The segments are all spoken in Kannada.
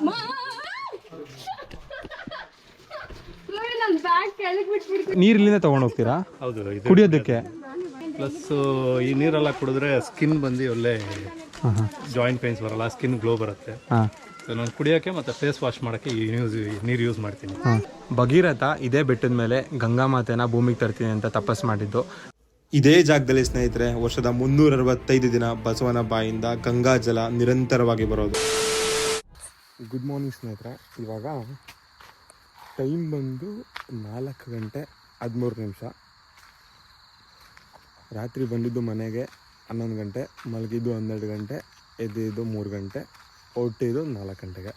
ಅಮ್ಮ. ನೋಡಿ ನನ್ನ ಬ್ಯಾಗ್ ಕೆಳಗೆ ಬಿಟ್ಬಿಡ್ತೀನಿ. ನೀರು ಇಲ್ಲಿಂದ ತಗೊಂಡು ಹೋಗ್ತೀರಾ? ಹೌದು ಇದು ಕುಡಿಯೋದಕ್ಕೆ? ಪ್ಲಸ್ ಈ ನೀರೆಲ್ಲ ಕುಡಿದ್ರೆ ಸ್ಕಿನ್ ಬಂದು ಒಳ್ಳೆ ಜಾಯಿಂಟ್ ಪೇನ್ಸ್ ಬರಲ್ಲ ಸ್ಕಿನ್ ಗ್ಲೋ ಬರುತ್ತೆ. ಸೊ ನಾನು ಕುಡಿಯೋಕ್ಕೆ ಮತ್ತು ಫೇಸ್ ವಾಶ್ ಮಾಡೋಕ್ಕೆ ಈ ಯೂಸ್ ನೀರು ಯೂಸ್ ಮಾಡ್ತೀನಿ. ಭಗೀರಥ ಇದೇ ಬೆಟ್ಟದ ಮೇಲೆ ಗಂಗಾ ಮಾತೆನ ಭೂಮಿಗೆ ತರ್ತೀನಿ ಅಂತ ತಪಸ್ ಮಾಡಿದ್ದು. ಇದೇ ಜಾಗದಲ್ಲಿ ಸ್ನೇಹಿತರೆ ವರ್ಷದ ಮುನ್ನೂರ ಅರವತ್ತೈದು ದಿನ ಬಸವನ ಬಾಯಿಂದ ಗಂಗಾ ಜಲ ನಿರಂತರವಾಗಿ ಬರೋದು. ಗುಡ್ ಮಾರ್ನಿಂಗ್ ಸ್ನೇಹಿತರೆ. ಇವಾಗ ಟೈಮ್ ಬಂದು ನಾಲ್ಕು ಗಂಟೆ ಹದಿಮೂರು ನಿಮಿಷ. ರಾತ್ರಿ ಬಂದಿದ್ದು ಮನೆಗೆ ಹನ್ನೊಂದು ಗಂಟೆ, ಮಲಗಿದ್ದು ಹನ್ನೆರಡು ಗಂಟೆ, ಎದ್ದಿದ್ದು ಮೂರು ಗಂಟೆ ಹೊಟ್ಟಿದ್ದು ನಾಲ್ಕು ಗಂಟೆಗೆ.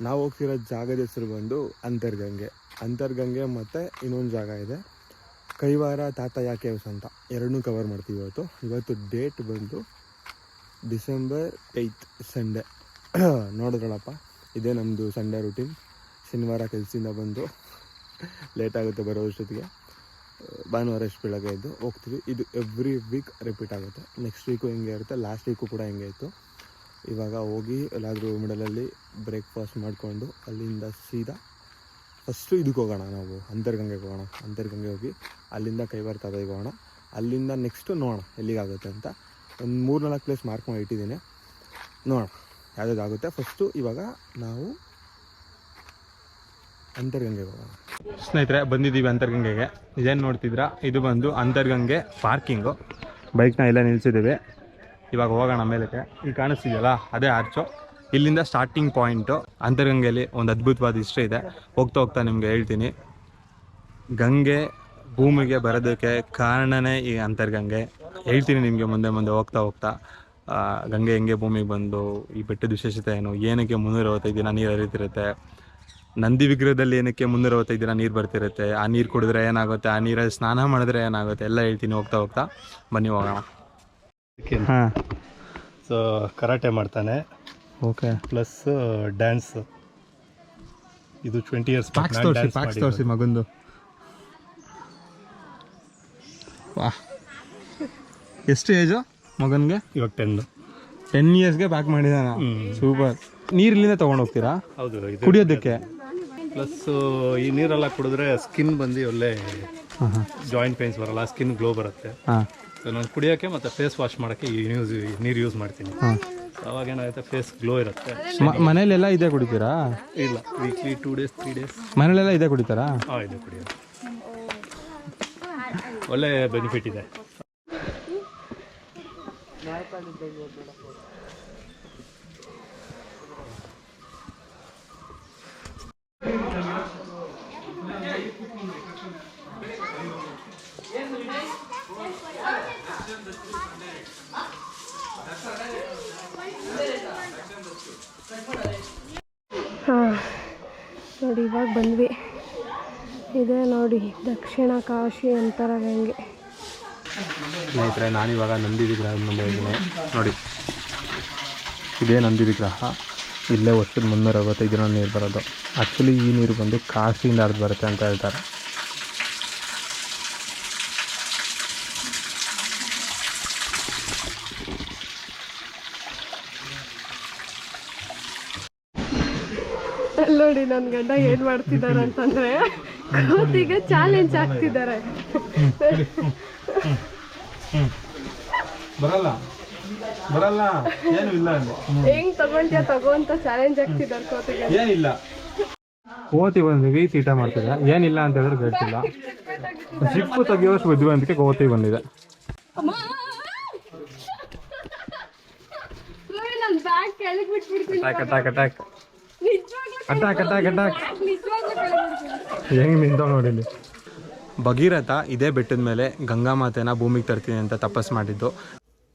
ನಾವು ಹೋಗ್ತಿರೋ ಜಾಗದ ಹೆಸರು ಬಂದು ಅಂತರ್ಗಂಗೆ. ಅಂತರ್ಗಂಗೆ ಮತ್ತು ಇನ್ನೊಂದು ಜಾಗ ಇದೆ. ಕೈವಾರ ತಾತಯ್ಯ ಕೇವ್ಸ್ ಅಂತ. ಎರಡನ್ನೂ ಕವರ್ ಮಾಡ್ತೀವಿ ಇವತ್ತು. ಇವತ್ತು ಡೇಟ್ ಬಂದು ಡಿಸೆಂಬರ್ ಏಯ್ತ್ ಸಂಡೇ ನೋಡಿದ್ರಲ್ಲಪ್ಪ ಇದೇ ನಮ್ಮದು ಸಂಡೇ ರೂಟೀನ್ ಶನಿವಾರ ಕೆಲಸದಿಂದ ಬಂದು ಲೇಟ್ ಆಗುತ್ತೆ ಬರೋ ಅಷ್ಟೊತ್ತಿಗೆ. ಭಾನುವಾರ ಎಷ್ಟು ಬೆಳಗ್ಗೆ ಇದ್ದು ಹೋಗ್ತೀವಿ. ಇದು ಎವ್ರಿ ವೀಕ್ ರಿಪೀಟ್ ಆಗುತ್ತೆ. ನೆಕ್ಸ್ಟ್ ವೀಕು ಹಿಂಗೆ ಇರುತ್ತೆ? ಲಾಸ್ಟ್ ವೀಕು ಕೂಡ ಹಿಂಗೆ ಇತ್ತು. ಇವಾಗ ಹೋಗಿ ಎಲ್ಲಾದರೂ ಮಿಡಲಲ್ಲಿ ಬ್ರೇಕ್ಫಾಸ್ಟ್ ಮಾಡಿಕೊಂಡು ಅಲ್ಲಿಂದ ಸೀದಾ ಫಸ್ಟು ಇದಕ್ಕೆ ಹೋಗೋಣ ನಾವು. ಅಂತರ್ಗಂಗೆಗೆ ಹೋಗೋಣ. ಅಂತರ್ಗಂಗೆ ಹೋಗಿ ಅಲ್ಲಿಂದ ಕೈವಾರ ತಾತಯ್ಯಗೆ ಹೋಗೋಣ. ಅಲ್ಲಿಂದ ನೆಕ್ಸ್ಟು ನೋಡೋಣ ಎಲ್ಲಿಗಾಗುತ್ತೆ ಅಂತ. ಒಂದು ಮೂರು ನಾಲ್ಕು ಪ್ಲೇಸ್ ಮಾರ್ಕ್ ಮಾಡಿ ಇಟ್ಟಿದ್ದೀನಿ ನೋಡೋಣ. ಯಾವುದಾಗುತ್ತೆ? ಫಸ್ಟು ಇವಾಗ ನಾವು ಅಂತರ್ಗಂಗೆ ಹೋಗೋಣ. ಸ್ನೇಹಿತರೆ ಬಂದಿದ್ದೀವಿ ಅಂತರ್ಗಂಗೆಗೆ. ಇದೇನು ನೋಡ್ತಿದ್ರಾ ಇದು ಬಂದು ಅಂತರ್ಗಂಗೆ ಪಾರ್ಕಿಂಗು ಬೈಕ್ನ ಎಲ್ಲ ನಿಲ್ಸಿದ್ದೀವಿ. ಇವಾಗ ಹೋಗೋಣ ಮೇಲಕ್ಕೆ. ಈಗ ಕಾಣಿಸ್ತಿದೆಯಲ್ಲ? ಅದೇ ಆರ್ಚು ಇಲ್ಲಿಂದ ಸ್ಟಾರ್ಟಿಂಗ್ ಪಾಯಿಂಟು ಅಂತರ್ಗಂಗೆಯಲ್ಲಿ ಒಂದು ಅದ್ಭುತವಾದ ಹಿಸ್ಟ್ರಿ ಇದೆ. ಹೋಗ್ತಾ ಹೋಗ್ತಾ ನಿಮಗೆ ಹೇಳ್ತೀನಿ. ಗಂಗೆ ಭೂಮಿಗೆ ಬರೋದಕ್ಕೆ ಕಾರಣನೇ ಈ ಅಂತರ್ಗಂಗೆ. ಹೇಳ್ತೀನಿ ನಿಮಗೆ ಮುಂದೆ ಮುಂದೆ ಹೋಗ್ತಾ ಹೋಗ್ತಾ. ಗಂಗೆ ಹೆಂಗೆ ಭೂಮಿಗೆ ಬಂದು ಈ ಬೆಟ್ಟದ ವಿಶೇಷತೆ ಏನು? ಏನಕ್ಕೆ ಮುನ್ನೂರ ಅರವತ್ತೈದು ದಿನ ನೀರು ಹರಿತಿರುತ್ತೆ? ನಂದಿ ವಿಗ್ರಹದಲ್ಲಿ ಏನಕ್ಕೆ ಮುನ್ನೂರ ಅರವತ್ತೈದು ದಿನ ನೀರು ಬರ್ತಿರುತ್ತೆ? ಆ ನೀರು ಕುಡಿದ್ರೆ ಏನಾಗುತ್ತೆ? ಆ ನೀರಲ್ಲಿ ಸ್ನಾನ ಮಾಡಿದ್ರೆ ಏನಾಗುತ್ತೆ? ಎಲ್ಲ ಹೇಳ್ತೀನಿ ಹೋಗ್ತಾ ಹೋಗ್ತಾ. ಬನ್ನಿ ಹೋಗೋಣ. ಸೊ ಕರಾಟೆ ಮಾಡ್ತಾನೆ. ಓಕೆ ಪ್ಲಸ್ ಡ್ಯಾನ್ಸ್ ಇದು ಟ್ವೆಂಟಿ ಇಯರ್ಸ್ ಪ್ಯಾಕ್ಸ್ ತೋರಿಸಿ ಪ್ಯಾಕ್ಸ್ ತೋರಿಸಿ ಮಗಂದು. ವಾ ಎಷ್ಟು ಏಜು ಮಗನಿಗೆ? ಇವಾಗ ಟೆನ್ ಟೆನ್ ಇಯರ್ಸ್ಗೆ ಪ್ಯಾಕ್ ಮಾಡಿದಾನ. ಸೂಪರ್ ನೀರು ಇಲ್ಲಿಂದ ತೊಗೊಂಡು ಹೋಗ್ತೀರಾ? ಹೌದು ಇದು ಕುಡಿಯೋದಕ್ಕೆ? ಪ್ಲಸ್ ಈ ನೀರೆಲ್ಲ ಕುಡಿದ್ರೆ ಸ್ಕಿನ್ ಬಂದು ಒಳ್ಳೆ ಜಾಯಿಂಟ್ ಪೇನ್ಸ್ ಬರಲ್ಲ ಸ್ಕಿನ್ ಗ್ಲೋ ಬರುತ್ತೆ. ಹಾಂ. ನಾನು ಕುಡಿಯೋಕ್ಕೆ ಮತ್ತು ಫೇಸ್ ವಾಶ್ ಮಾಡೋಕ್ಕೆ ಈ ಯೂಸ್ ನೀರು ಯೂಸ್ ಮಾಡ್ತೀನಿ. ಅವಾಗ ಏನಾಗುತ್ತೆ ಫೇಸ್ ಗ್ಲೋ ಇರುತ್ತೆ. ಮನೇಲೆಲ್ಲ ಇದೇ ಕುಡಿತೀರಾ? ಇಲ್ಲ weekly two days three days ಮನೇಲೆಲ್ಲ ಇದೇ ಕುಡಿತಾರಾ? ಹಾಂ ಇದೆ ಕುಡಿಯೋದು. ಒಳ್ಳೆ ಬೆನಿಫಿಟ್ ಇದೆ. ಹಾಂ ನೋಡಿ ಇವಾಗ ಬಂದ್ವಿ. ಇದೆ ನೋಡಿ ದಕ್ಷಿಣ ಕಾಶಿ ಅಂತರಗಂಗೆ ಸ್ನೇಹಿತರೆ ನಾನಿವಾಗ ನಂದಿ ವಿಗ್ರಹ ಮುಂದೆ ಇದ್ದೀನಿ. ನೋಡಿ ಇದೇ ನಂದಿ ವಿಗ್ರಹ ಇಲ್ಲೇ ವರ್ಷದ ಮುನ್ನೂರ ಅರವತ್ತೈದು ದಿನ ನೀರು ಬರೋದು. ಆ್ಯಕ್ಚುಲಿ ಈ ನೀರು ಬಂದು ಕಾಶಿಯಿಂದ ಹರಿದು ಬರುತ್ತೆ ಅಂತ ಹೇಳ್ತಾರೆ. ನೋಡಿ ನನ್ನ ಗಂಡ ಏನು ಮಾಡ್ತಿದ್ದಾರೆ ಅಂತಂದ್ರೆ ಕೋತಿಗೆ ಚಾಲೆಂಜ್ ಆಗ್ತಿದ್ದಾರೆ. ಬರಲ್ಲ. ಬರಲ್ಲ. ಏನು ಇಲ್ಲ ಅಲ್ಲಿ. ಹೆಂಗ್ ತಗೊಂಡ್ಯಾ? ತಗೋ ಅಂತ ಚಾಲೆಂಜ್ ಆಗ್ತಿದ್ದಾರೆ ಕೋತಿಗೆ ಏನಿಲ್ಲ ಕೋತಿ ಬಂದಿವಿ ತೀಟ ಮಾಡ್ತಿದೆ ಏನಿಲ್ಲ ಅಂತ ಹೇಳಿದ್ರೆ ಗೊತ್ತಿಲ್ಲ. ಸಿಪ್ಪು ತೆಗಿಯೋಷ್ಟು ಬುದ್ಧಿವಂತಿಕೆ ಕೋತಿ ಬಂದಿದೆ. ನೋಡಿ ಹೆಂಗ್ ನಿಂತ ನೋಡಿಲಿ ಭಗೀರಥ ಇದೇ ಬೆಟ್ಟದ ಮೇಲೆ ಗಂಗಾ ಮಾತೆನ ಭೂಮಿಗೆ ತರ್ತೀನಿ ಅಂತ ತಪಸ್ ಮಾಡಿದ್ದು.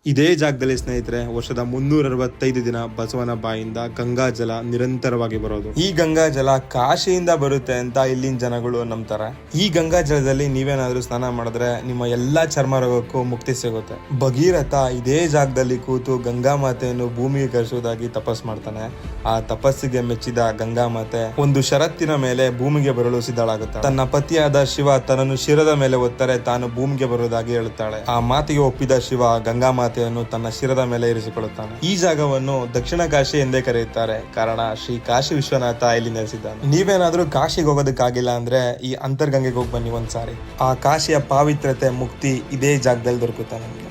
ಇದೇ ಜಾಗದಲ್ಲಿ ಸ್ನೇಹಿತರೆ, ವರ್ಷದ ಮುನ್ನೂರ ಅರವತ್ತೈದು ದಿನ ಬಸವನ ಬಾಯಿಂದ ಗಂಗಾ ಜಲ ನಿರಂತರವಾಗಿ ಬರೋದು. ಈ ಗಂಗಾ ಜಲ ಕಾಶಿಯಿಂದ ಬರುತ್ತೆ ಅಂತ ಇಲ್ಲಿನ ಜನಗಳು ನಂಬ್ತಾರೆ. ಈ ಗಂಗಾ ಜಲದಲ್ಲಿ ನೀವೇನಾದ್ರೂ ಸ್ನಾನ ಮಾಡಿದ್ರೆ ನಿಮ್ಮ ಎಲ್ಲಾ ಚರ್ಮ ರೋಗಕ್ಕೂ ಮುಕ್ತಿ ಸಿಗುತ್ತೆ. ಭಗೀರಥ ಇದೇ ಜಾಗದಲ್ಲಿ ಕೂತು ಗಂಗಾ ಮಾತೆಯನ್ನು ಭೂಮಿಗೆ ಕರೆಸುವುದಾಗಿ ತಪಸ್ ಮಾಡ್ತಾನೆ. ಆ ತಪಸ್ಸಿಗೆ ಮೆಚ್ಚಿದ ಗಂಗಾ ಮಾತೆ ಒಂದು ಷರತ್ತಿನ ಮೇಲೆ ಭೂಮಿಗೆ ಬರಲು ಸಿದ್ಧಳಾಗುತ್ತಾಳೆ. ತನ್ನ ಪತಿಯಾದ ಶಿವ ತನ್ನನ್ನು ಶಿರದ ಮೇಲೆ ಒತ್ತರೆ ತಾನು ಭೂಮಿಗೆ ಬರುವುದಾಗಿ ಹೇಳುತ್ತಾಳೆ. ಆ ಮಾತಿಗೆ ಒಪ್ಪಿದ ಶಿವ ಗಂಗಾ ಮಾತೆ ಮಾತೆಯನ್ನು ತನ್ನ ಶಿರದ ಮೇಲೆ ಇರಿಸಿಕೊಳ್ಳುತ್ತಾನೆ. ಈ ಜಾಗವನ್ನು ದಕ್ಷಿಣ ಕಾಶಿ ಎಂದೇ ಕರೆಯುತ್ತಾರೆ. ಕಾರಣ, ಶ್ರೀ ಕಾಶಿ ವಿಶ್ವನಾಥ ಇಲ್ಲಿ ನೆಲೆಸಿದ್ದಾನೆ. ನೀವೇನಾದ್ರೂ ಕಾಶಿಗೆ ಹೋಗೋದಕ್ಕಾಗಿಲ್ಲ ಅಂದ್ರೆ ಈ ಅಂತರ್ಗಂಗೆಗೆ ಹೋಗಿ ಬನ್ನಿ ಒಂದ್ಸಾರಿ. ಆ ಕಾಶಿಯ ಪಾವಿತ್ರತೆ ಮುಕ್ತಿ ಇದೇ ಜಾಗದಲ್ಲಿ ದೊರಕುತ್ತೆ ನಮಗೆ.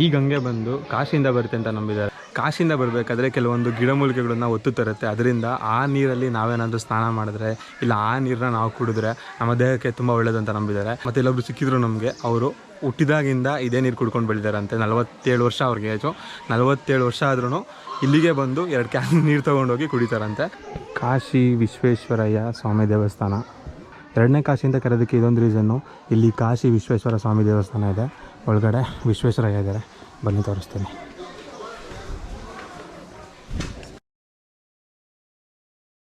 ಈ ಗಂಗೆ ಬಂದು ಕಾಶಿಯಿಂದ ಬರುತ್ತೆ ಅಂತ ನಂಬಿದ್ದಾರೆ. ಕಾಶಿಯಿಂದ ಬರಬೇಕಾದ್ರೆ ಕೆಲವೊಂದು ಗಿಡಮೂಲಿಕೆಗಳನ್ನ ಒತ್ತು ತರುತ್ತೆ. ಅದರಿಂದ ಆ ನೀರಲ್ಲಿ ನಾವೇನಾದರೂ ಸ್ನಾನ ಮಾಡಿದ್ರೆ, ಇಲ್ಲ ಆ ನೀರನ್ನ ನಾವು ಕುಡಿದ್ರೆ ನಮ್ಮ ದೇಹಕ್ಕೆ ತುಂಬ ಅಂತ ನಂಬಿದ್ದಾರೆ. ಮತ್ತು ಇಲ್ಲೊಬ್ರು ಸಿಕ್ಕಿದ್ರು ನಮಗೆ, ಅವರು ಹುಟ್ಟಿದಾಗಿಂದ ಇದೇ ನೀರು ಕುಡ್ಕೊಂಡು ಬೆಳೆದಾರಂತೆ ನಲವತ್ತೇಳು ವರ್ಷ ಅವ್ರಿಗೆ ಏಜು ನಲವತ್ತೇಳು ವರ್ಷ ಆದ್ರೂ ಇಲ್ಲಿಗೆ ಬಂದು ಎರಡು ಕ್ಯಾನ್ ನೀರು ತೊಗೊಂಡೋಗಿ ಕುಡಿತಾರಂತೆ. ಕಾಶಿ ವಿಶ್ವೇಶ್ವರಯ್ಯ ಸ್ವಾಮಿ ದೇವಸ್ಥಾನ. ಎರಡನೇ ಕಾಶಿ ಅಂತ ಕರೆಯೋದಕ್ಕೆ ಇದೊಂದು ರೀಸನ್ನು. ಇಲ್ಲಿ ಕಾಶಿ ವಿಶ್ವೇಶ್ವರ ಸ್ವಾಮಿ ದೇವಸ್ಥಾನ ಇದೆ. ಒಳಗಡೆ ವಿಶ್ವೇಶ್ವರಯ್ಯ ಇದ್ದಾರೆ. ಬನ್ನಿ ತೋರಿಸ್ತೀನಿ.